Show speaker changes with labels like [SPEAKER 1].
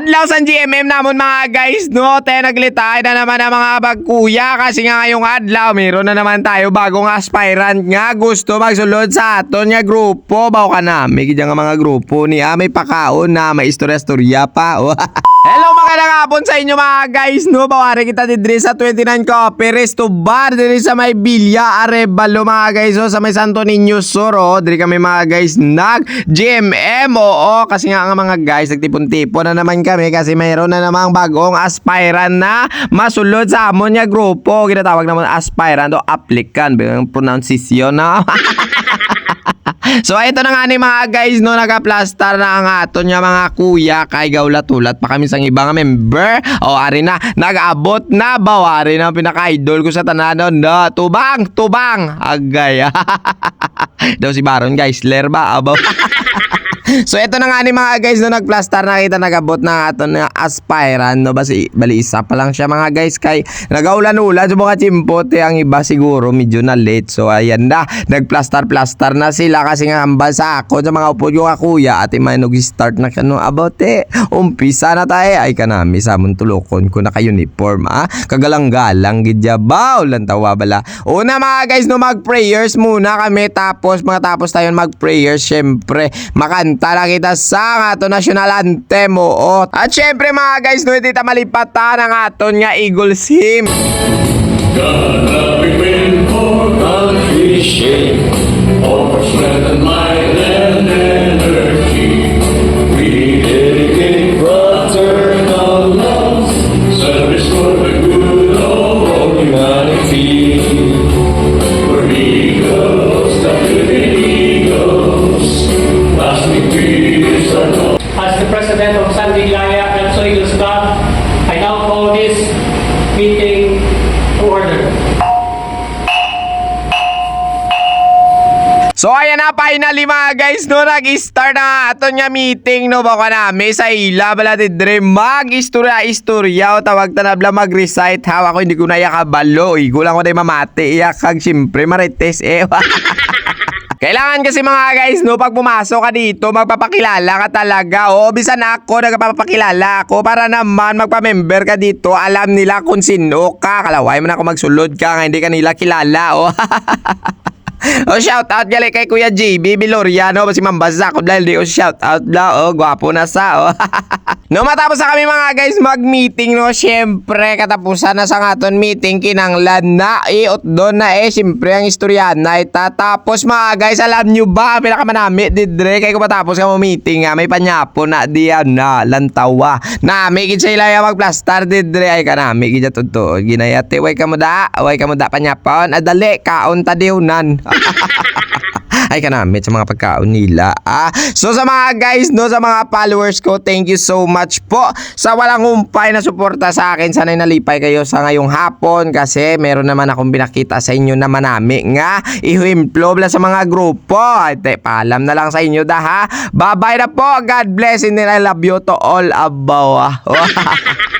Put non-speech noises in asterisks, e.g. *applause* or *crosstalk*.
[SPEAKER 1] Adlaw sa GMM namon mga guys, no? Tayo naglitay na naman ang mga bagkuya kasi nga ngayong adlaw, meron na naman tayo bagong aspirant nga gusto magsulod sa aton nga grupo. Baw ka na, may nga mga grupo ni ah, may pakaon na may istorya-istorya pa. *laughs* oh. Hello magandang hapon sa inyo mga guys, no? Bawari kita didri sa 29 Coffee Resto Bar, diri sa may Bilya Arevalo mga guys, oh, sa may Santo Niño Sur, oh. Diri kami mga guys nag GMM, oo, kasi nga nga mga guys, nagtipon-tipon na naman kami kasi mayroon na namang bagong aspirant na masulod sa amon nga grupo. Ginatawag naman aspirant o applicant, ang pronunciation na. *laughs* So ito na nga ni mga guys no nagaplastar na ang aton nga mga kuya kay gawlat-ulat pa kami sang iba nga member. O ari na nag-abot na bawari na pinaka-idol ko sa tananon na tubang tubang agay. *laughs* Daw si Baron guys, lerba abaw. *laughs* So ito na nga ni mga guys no nagplastar na kita nagabot na ato na aspirant no basi bali isa pa lang siya mga guys kay nagaulan-ulan sa mga chimpote ang iba siguro medyo na late so ayan na nagplastar plastar na sila kasi nga hambal sa ako sa mga upo yung kuya at may start na kano about eh umpisa na tayo ay kanami sa tulokon ko naka uniform ah kagalang-galang gidya baw lang tawa bala. Una mga guys no mag prayers muna kami tapos mga tapos tayo mag prayers syempre makanta na kita sa ato national anthem oo at syempre mga guys no hindi ta malipatan ang aton nga Eagles hymn
[SPEAKER 2] God we win for country's shame, for strength and might and energy. We dedicate fraternal love, service for the good of humanity. We're eagles, the
[SPEAKER 3] President of San Diglaya Canso Eagles Club, I now call this meeting to order.
[SPEAKER 1] So ayan na finally mga guys no? Nag-start na aton nga meeting no? Baka nami sa ila bala dire mag istorya o tawag tanabla mag recite ha ako hindi ko na yakabalo. Igo ko day mamati iyak kag syempre marites eh *laughs* Kailangan kasi mga guys, no, pag pumasok ka dito, magpapakilala ka talaga. O, bisan ako, nagpapakilala ako para naman magpa-member ka dito. Alam nila kung sino ka. Kalaway mo na ako magsulod ka nga, hindi ka nila kilala. *laughs* O, O shout out gali kay Kuya JB Biloriano si Mambasa ko dahil di o shout out la o gwapo na sa o. *laughs* no matapos na kami mga guys mag-meeting no? Syempre katapusan na sa aton meeting kinanglan na iot doon na eh syempre ang istorya na itatapos mga guys. Alam nyo ba pinakamanami didre? Kay ko matapos ka mo meeting nga may panyapo na diyan na lantawa. Na may gid sa ilaya magplastar didre. Ay kanami gid totoo ginayate way ka mo da way ka mo da panyapon adali kaon ta diunan *laughs* ay kanamit sa mga pagkaon nila. Ah, so sa mga guys, no, sa mga followers ko, thank you so much po sa walang humpay na suporta sa akin. Sana'y nalipay kayo sa ngayong hapon kasi meron naman akong pinakita sa inyo na manami nga ihimplo sa mga grupo. Ay, te, paalam na lang sa inyo da ha. Bye-bye na po. God bless and I love you to all ah. *laughs*